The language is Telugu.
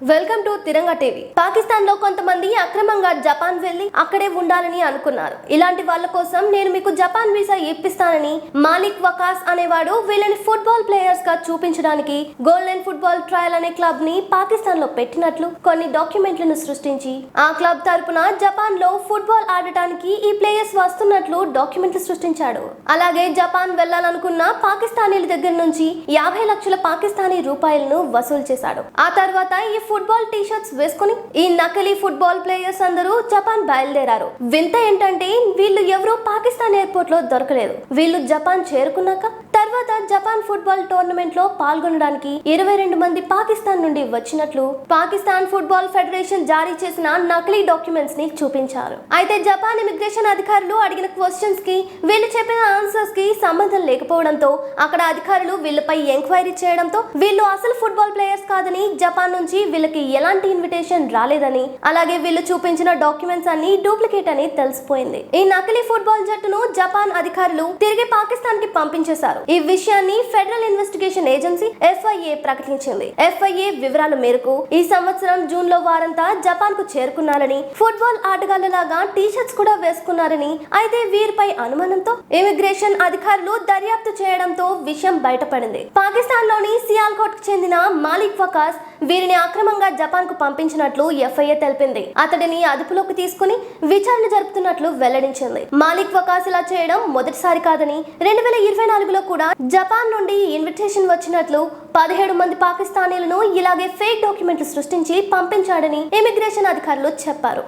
Welcome to Tiranga TV. పాకిస్తాన్లో కొంతమంది అక్రమంగా జపాన్ వెళ్ళి అక్కడే ఉండాలని అనుకున్నారు. ఇలాంటి వాళ్ళ కోసం నేను మీకు జపాన్ వీసా ఇప్పిస్తానని మాలిక్ వకాస్ అనేవాడు వీళ్ళని ఫుట్బాల్ ప్లేయర్స్గా చూపించడానికి గోల్డెన్ ఫుట్బాల్ ట్రయల్ అనే క్లబ్ని పాకిస్తాన్లో పెట్టినట్లు కొన్ని డాక్యుమెంట్లను సృష్టించి ఆ క్లబ్ తరపున జపాన్లో ఫుట్బాల్ ఆడటానికి ఈ ప్లేయర్స్ వస్తున్నట్లు డాక్యుమెంట్లు సృష్టించాడు. అలాగే జపాన్ వెళ్ళాలనుకున్న పాకిస్తానీల దగ్గర నుంచి యాభై లక్షల పాకిస్తానీ రూపాయలను వసూలు చేశాడు. ఆ తర్వాత ఈ ఫుట్బాల్ టీ షర్ట్స్ వేసుకుని ఈ నకిలీ ఫుట్బాల్ ప్లేయర్స్ అందరూ జపాన్ బయలుదేరారు. వింత ఏంటంటే వీళ్ళు ఎవరూ పాకిస్తాన్ ఎయిర్పోర్ట్లో దొరకలేదు. వీళ్ళు జపాన్ చేరుకున్నాక తర్వాత జపాన్ ఫుట్బాల్ టోర్నమెంట్లో పాల్గొనడానికి ఇరవై రెండు మంది పాకిస్తాన్ నుండి వచ్చినట్లు పాకిస్తాన్ ఫుట్బాల్ ఫెడరేషన్ జారీ చేసిన నకిలీ డాక్యుమెంట్స్ని చూపించారు. అయితే జపాన్ ఇమిగ్రేషన్ అధికారులు అడిగిన క్వశ్చన్స్కి వీళ్ళు చెప్పిన ఆన్సర్స్కి సంబంధం లేకపోవడంతో అక్కడ అధికారులు వీళ్ళపై ఎంక్వైరీ చేయడంతో వీళ్ళు అసలు ఫుట్బాల్ ప్లేయర్స్ కాదని జపాన్ నుంచి వీళ్ళకి ఎలాంటి ఇన్విటేషన్ రాలేదని అలాగే వీళ్ళు చూపించిన డాక్యుమెంట్స్ అన్ని డూప్లికేట్ అని తెలిసిపోయింది. ఈ నకిలీ ఫుట్బాల్ జట్టును జపాన్ అధికారులు తిరిగి పాకిస్తాన్కి పంపించేశారు. ఈ విషయాన్ని ఫెడరల్ ఇన్వెస్టిగేషన్ ఏజెన్సీ ఎఫ్ఐఏ ప్రకటించింది. ఎఫ్ఐఏ వివరాల మేరకు ఈ సంవత్సరం జూన్లో వారంతా జపాన్కు చేరుకున్నారని ఫుట్బాల్ ఆటగాళ్ళలాగా టీ షర్ట్స్ కూడా వేసుకున్నారని అయితే వీరిపై అనుమానంతో ఇమిగ్రేషన్ అధికారులు దర్యాప్తు చేయడంతో విషయం బయటపడింది. పాకిస్తాన్లోని సియాల్కోట్కు చెందిన మాలిక్ వకాస్ వీరిని అక్రమంగా జపాన్కు పంపించినట్లు ఎఫ్ఐఏ తెలిపింది. అతడిని అదుపులోకి తీసుకుని విచారణ జరుపుతున్నట్లు వెల్లడించింది. మాలిక్ వకాస్ ఇలా చేయడం మొదటిసారి కాదని రెండు వేల ఇరవై నాలుగులో కూడా జపాన్ నుండి ఇన్విటేషన్ వచ్చినట్లు పదిహేడు మంది పాకిస్తానీలను ఇలాగే ఫేక్ డాక్యుమెంట్లు సృష్టించి పంపించాడని ఇమిగ్రేషన్ అధికారులు చెప్పారు.